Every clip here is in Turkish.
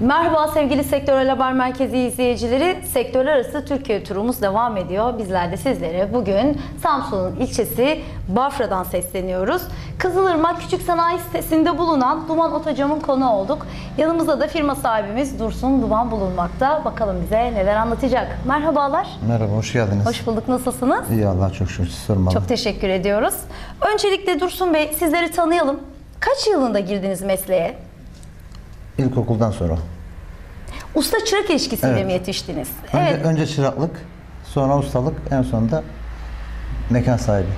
Merhaba sevgili Sektörel Haber Merkezi izleyicileri. Sektörler arası Türkiye turumuz devam ediyor. Bizler de sizlere bugün Samsun'un ilçesi Bafra'dan sesleniyoruz. Kızılırmak Küçük Sanayi sitesinde bulunan Duman Otocam'ın konu olduk. Yanımızda da firma sahibimiz Dursun Duman bulunmakta. Bakalım bize neler anlatacak. Merhabalar. Merhaba, hoş geldiniz. Hoş bulduk. Nasılsınız? İyi Allah çok şükür. Sormalı. Çok teşekkür ediyoruz. Öncelikle Dursun Bey sizleri tanıyalım. Kaç yılında girdiniz mesleğe? İlkokuldan sonra. Usta çırak ilişkisiyle Evet. mi yetiştiniz? Önce, önce çıraklık, sonra ustalık, en sonunda mekan sahibi.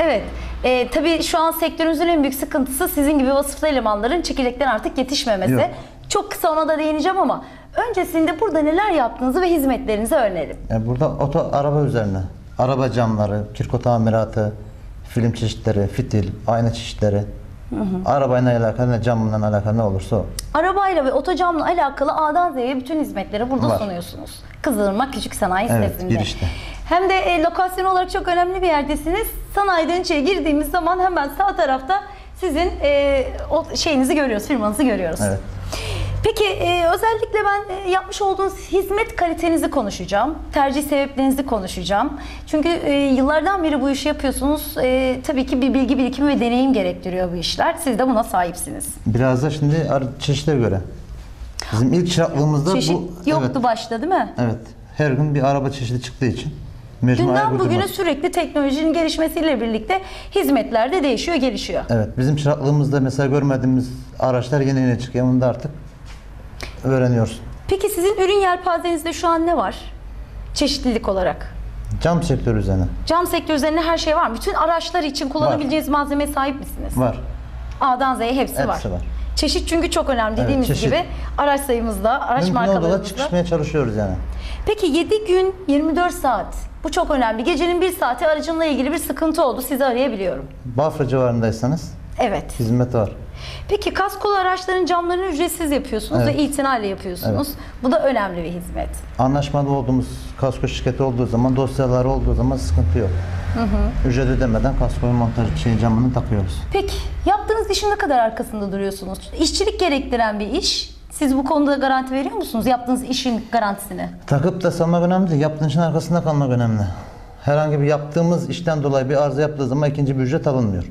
Evet. Ee, tabii şu an sektörümüzün en büyük sıkıntısı sizin gibi vasıflı elemanların çekirdekten artık yetişmemesi. Yok. Çok kısa ona da değineceğim ama öncesinde burada neler yaptığınızı ve hizmetlerinizi öğrenelim. Yani burada oto araba üzerine, araba camları, kirko tamiratı, film çeşitleri, fitil, ayna çeşitleri, arabayla alakalı, ne camla alakalı ne olursa o. Arabayla ve otocamla alakalı A'dan Z'ye bütün hizmetleri burada Var. sunuyorsunuz. Kızılırmak Küçük Sanayi Evet, sitesinde. girişte. Hem de e, lokasyon olarak çok önemli bir yerdesiniz. Sanayiden içeri girdiğimiz zaman hemen sağ tarafta sizin e, o şeyinizi görüyoruz, firmanızı görüyoruz. Evet. Peki e, özellikle ben e, yapmış olduğunuz hizmet kalitenizi konuşacağım. Tercih sebeplerinizi konuşacağım. Çünkü e, yıllardan beri bu işi yapıyorsunuz. E, tabii ki bir bilgi birikimi ve deneyim gerektiriyor bu işler. Siz de buna sahipsiniz. Biraz da şimdi çeşitlere göre. Bizim ilk çıraklığımızda Çeşit bu... yoktu evet, başta değil mi? evet. Her gün bir araba çeşidi çıktığı için Dünden bugüne sürekli teknolojinin gelişmesiyle birlikte hizmetler de değişiyor, gelişiyor. Evet, bizim çıraklığımızda mesela görmediğimiz araçlar yeni yeni çıkıyor. Bunu da artık öğreniyoruz. Peki sizin ürün yelpazenizde şu an ne var? Çeşitlilik olarak. Cam sektörü üzerine Cam sektörü üzerinde her şey var mı? Bütün araçlar için kullanabileceğiniz malzemeye sahip misiniz? var. A'dan Z'ye hepsi, Hepsi var. var. Çeşit çünkü çok önemli dediğimiz çeşit. gibi araç sayımızda, araç Mümkün markalarımızda. çıkışmaya çalışıyoruz yani. Peki 7 gün 24 saat. Bu çok önemli. Gecenin bir saati aracımla ilgili bir sıkıntı oldu. Sizi arayabiliyorum. Bafra civarındaysanız Evet. hizmet var. Peki kaskolu araçların camlarını ücretsiz yapıyorsunuz Evet. ve itinayla yapıyorsunuz. Bu da önemli bir hizmet. Anlaşmalı olduğumuz kasko şirketi olduğu zaman, dosyalar olduğu zaman sıkıntı yok. Ücret ödemeden kasko montaj şey camını takıyoruz. Peki yaptığınız işin ne kadar arkasında duruyorsunuz? İşçilik gerektiren bir iş. Siz bu konuda garanti veriyor musunuz? Yaptığınız işin garantisini. Takıp da salmak önemli değil, yaptığın işin arkasında kalmak önemli. Herhangi bir yaptığımız işten dolayı bir arıza yaptığı zaman ikinci bir ücret alınmıyor.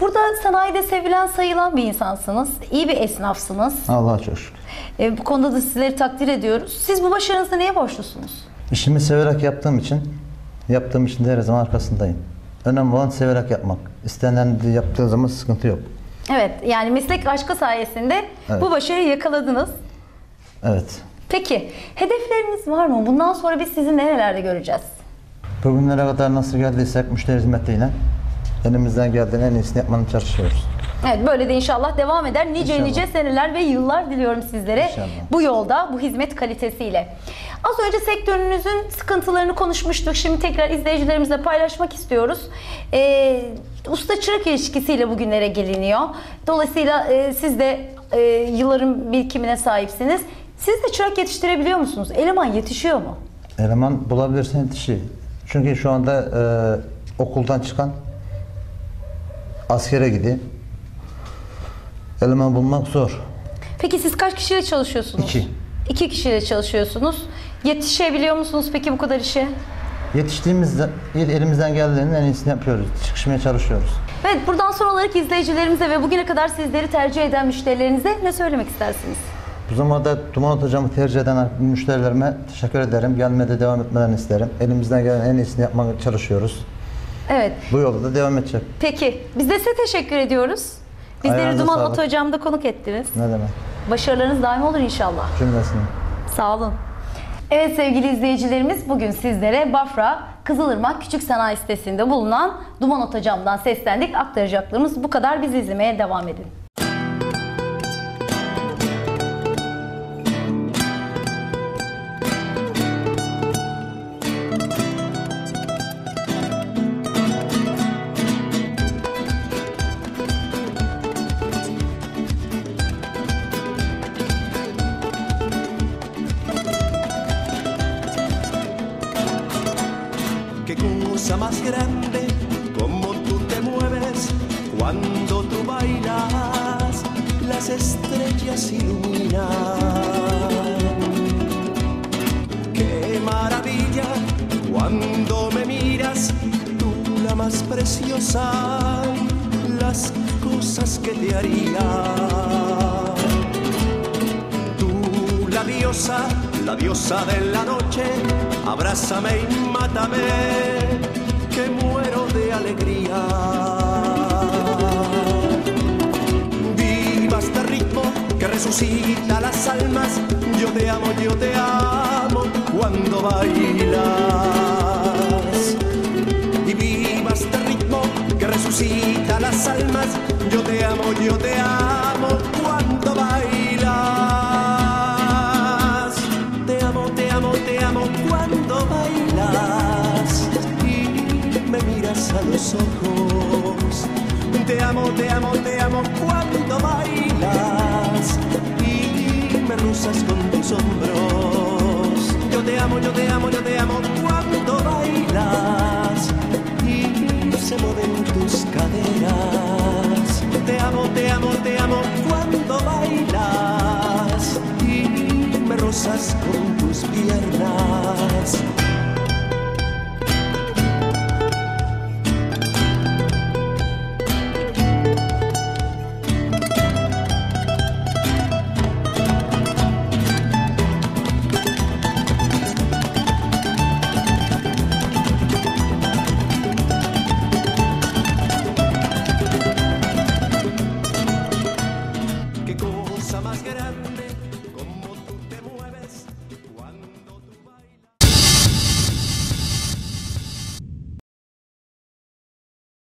Burada sanayide sevilen sayılan bir insansınız. İyi bir esnafsınız. Allah'a çok şükür. E, bu konuda da sizleri takdir ediyoruz. Siz bu başarınıza neye borçlusunuz? İşimi severek yaptığım için, yaptığım için de her zaman arkasındayım. Önemli olan severek yapmak. İstenen de yaptığı zaman sıkıntı yok. Evet, yani meslek aşkı sayesinde Evet. bu başarıyı yakaladınız. Evet. Peki, hedefleriniz var mı? Bundan sonra biz sizi nerelerde göreceğiz? Bugünlere kadar nasıl geldiysek müşteri hizmetiyle elimizden geldiğin en iyisini yapmanın çalışıyoruz. Evet, böyle de inşallah devam eder. Nice İnşallah. nice seneler ve yıllar diliyorum sizlere İnşallah. bu yolda, bu hizmet kalitesiyle. Az önce sektörünüzün sıkıntılarını konuşmuştuk. Şimdi tekrar izleyicilerimizle paylaşmak istiyoruz. Ee, usta çırak ilişkisiyle bugünlere geliniyor. Dolayısıyla e, siz de e, yılların birikimine sahipsiniz. Siz de çırak yetiştirebiliyor musunuz? Eleman yetişiyor mu? Eleman bulabilirsen yetişiyor. Çünkü şu anda e, okuldan çıkan askere gidiyor. Eleman bulmak zor. Peki siz kaç kişiyle çalışıyorsunuz? İki. İki kişiyle çalışıyorsunuz. Yetişebiliyor musunuz peki bu kadar işe? Yetiştiğimizde elimizden geldiğinin en iyisini yapıyoruz. Çıkışmaya çalışıyoruz. Evet, buradan son olarak izleyicilerimize ve bugüne kadar sizleri tercih eden müşterilerinize ne söylemek istersiniz? Bu zamanda Duman Hocam'ı tercih eden müşterilerime teşekkür ederim. Gelmede devam etmelerini isterim. Elimizden gelen en iyisini yapmaya çalışıyoruz. Evet, Bu yolda da devam edecek. peki. Biz de size teşekkür ediyoruz. Bizleri Ayağınıza Duman sağlık. Oto Hocam'da konuk ettiniz. Ne demek? Başarılarınız daim olur inşallah. Cümlesini. Sağ olun. Evet sevgili izleyicilerimiz bugün sizlere Bafra Kızılırmak Küçük Sanayi sitesinde bulunan Duman Otocam'dan seslendik. Aktaracaklarımız bu kadar. Bizi izlemeye devam edin. Más grande, como tú te mueves cuando tú bailas. Las estrellas estrellas iluminan. Qué maravilla cuando me miras, tú la más preciosa, las cosas que te haría. Tú la diosa, la diosa de la noche, abrázame y mátame, que muero de alegría. Viva este ritmo que resucita las almas. Yo te amo, yo te amo cuando bailas. Y viva este ritmo que resucita las almas. Yo te amo, yo te amo cuando bailas. Te amo, te amo, te amo cuando bailas. Ojos. Te amo, te amo, te amo cuando bailas y me rozas con tus hombros. Yo te amo, yo te amo, yo te amo cuando bailas y se mueven tus caderas. Te amo, te amo, te amo cuando bailas y me rozas con tus piernas.